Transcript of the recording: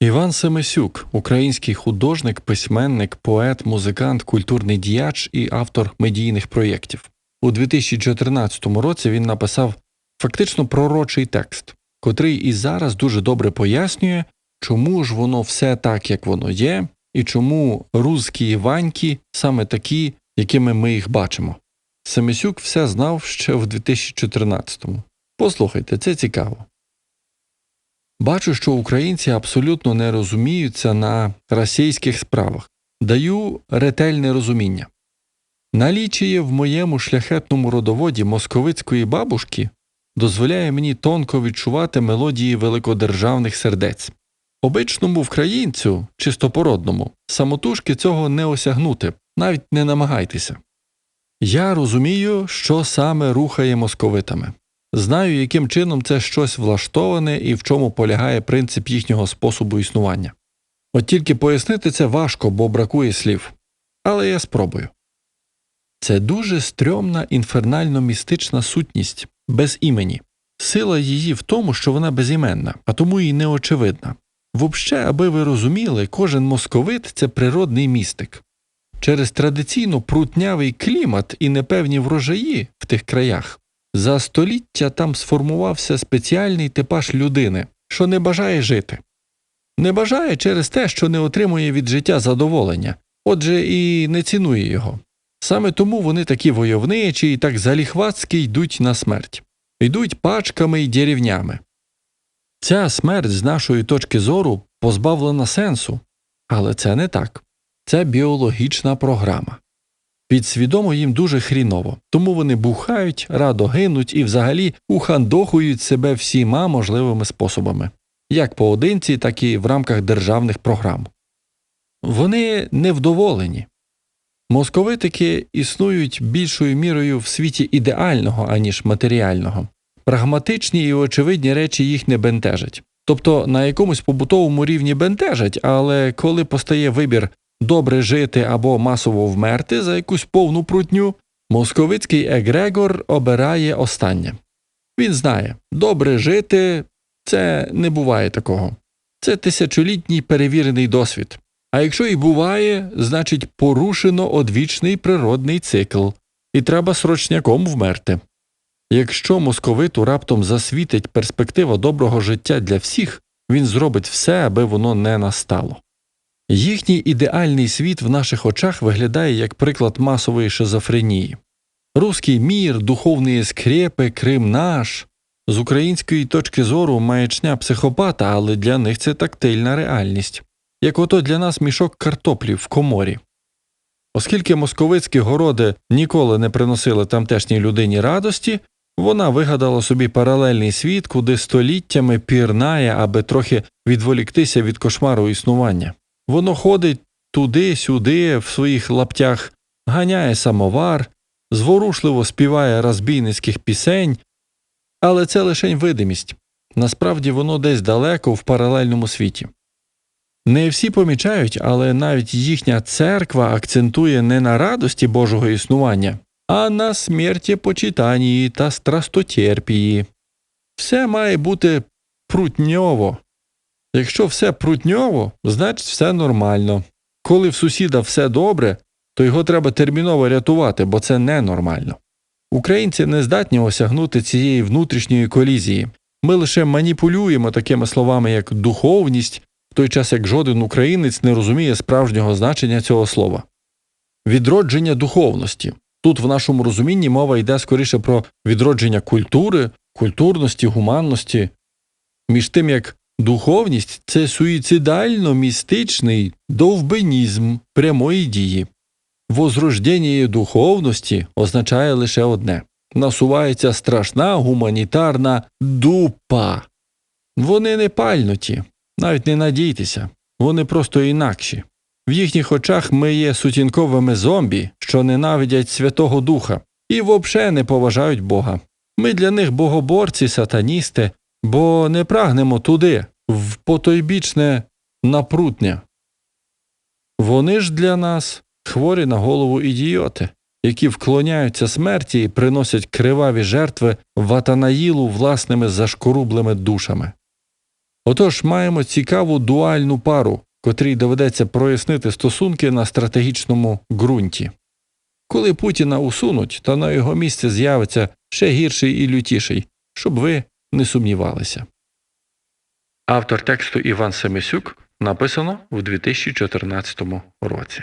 Іван Семисюк, український художник, письменник, поет, музикант, культурний діяч і автор медійних проєктів. У 2014 році він написав фактично пророчий текст, котрий і зараз дуже добре пояснює, чому ж воно все так, як воно є, і чому русські ваньки саме такі, якими ми їх бачимо. Семисюк все знав ще в 2014-му. Послухайте, це цікаво. Бачу, що українці абсолютно не розуміються на російських справах. Даю ретельне розуміння. Налічіє в моєму шляхетному родоводі московицької бабушки дозволяє мені тонко відчувати мелодії великодержавних сердець. Обичному вкраїнцю, чистопородному, самотужки цього не осягнути, навіть не намагайтеся. Я розумію, що саме рухає московитами. Знаю, яким чином це щось влаштоване і в чому полягає принцип їхнього способу існування. От тільки пояснити це важко, бо бракує слів. Але я спробую. Це дуже стрьомна інфернально містична сутність без імені. Сила її в тому, що вона безіменна, а тому і неочевидна. Вообще, аби ви розуміли, кожен московит це природний містик. Через традиційно прутнявий клімат і непевні врожаї в тих краях за століття там сформувався спеціальний типаж людини, що не бажає жити. Не бажає через те, що не отримує від життя задоволення, отже, і не цінує його. Саме тому вони такі войовничі і так заліхватськи йдуть на смерть, йдуть пачками й деревнями. Ця смерть, з нашої точки зору, позбавлена сенсу, але це не так. Це біологічна програма. Підсвідомо їм дуже хріново, тому вони бухають, радо гинуть і взагалі ухандохують себе всіма можливими способами, як поодинці, так і в рамках державних програм. Вони невдоволені. Московитики існують більшою мірою в світі ідеального, аніж матеріального. Прагматичні і очевидні речі їх не бентежать. Тобто на якомусь побутовому рівні бентежать, але коли постає вибір добре жити або масово вмерти за якусь повну прутню, московицький егрегор обирає останнє. Він знає, добре жити це не буває такого. Це тисячолітній перевірений досвід. А якщо і буває, значить порушено одвічний природний цикл, і треба срочняком вмерти. Якщо московиту раптом засвітить перспектива доброго життя для всіх, він зробить все, аби воно не настало. Їхній ідеальний світ в наших очах виглядає як приклад масової шизофренії. Руський мір, духовні скрепи, Крим наш. З української точки зору маячня психопата, але для них це тактильна реальність, як ото для нас мішок картоплі в коморі. Оскільки московицькі городи ніколи не приносили тамтешній людині радості, вона вигадала собі паралельний світ, куди століттями пірнає, аби трохи відволіктися від кошмару існування. Воно ходить туди-сюди в своїх лаптях, ганяє самовар, зворушливо співає розбійницьких пісень, але це лише видимість насправді воно десь далеко в паралельному світі. Не всі помічають, але навіть їхня церква акцентує не на радості Божого існування, а на смерті почитанні та страстотерпії. Все має бути прутньово. Якщо все прутньово, значить все нормально. Коли в сусіда все добре, то його треба терміново рятувати, бо це ненормально. Українці не здатні осягнути цієї внутрішньої колізії. Ми лише маніпулюємо такими словами, як духовність, в той час як жоден українець не розуміє справжнього значення цього слова. Відродження духовності. Тут в нашому розумінні мова йде скоріше про відродження культури, культурності, гуманності, між тим як Духовність це суїцидально містичний довбенізм прямої дії. Возрождення духовності означає лише одне насувається страшна гуманітарна дупа. Вони не пальнуті, навіть не надійтеся, вони просто інакші. В їхніх очах ми є сутінковими зомбі, що ненавидять Святого Духа, і взагалі не поважають Бога. Ми для них богоборці, сатаністи, бо не прагнемо туди, в потойбічне напрутня. Вони ж для нас хворі на голову ідіоти, які вклоняються смерті і приносять криваві жертви ватанаїлу власними зашкорублими душами. Отож маємо цікаву дуальну пару, котрій доведеться прояснити стосунки на стратегічному ґрунті. Коли Путіна усунуть, то на його місце з'явиться ще гірший і лютіший, щоб ви не сумнівалися. Автор тексту Іван Семисюк написано в 2014 році.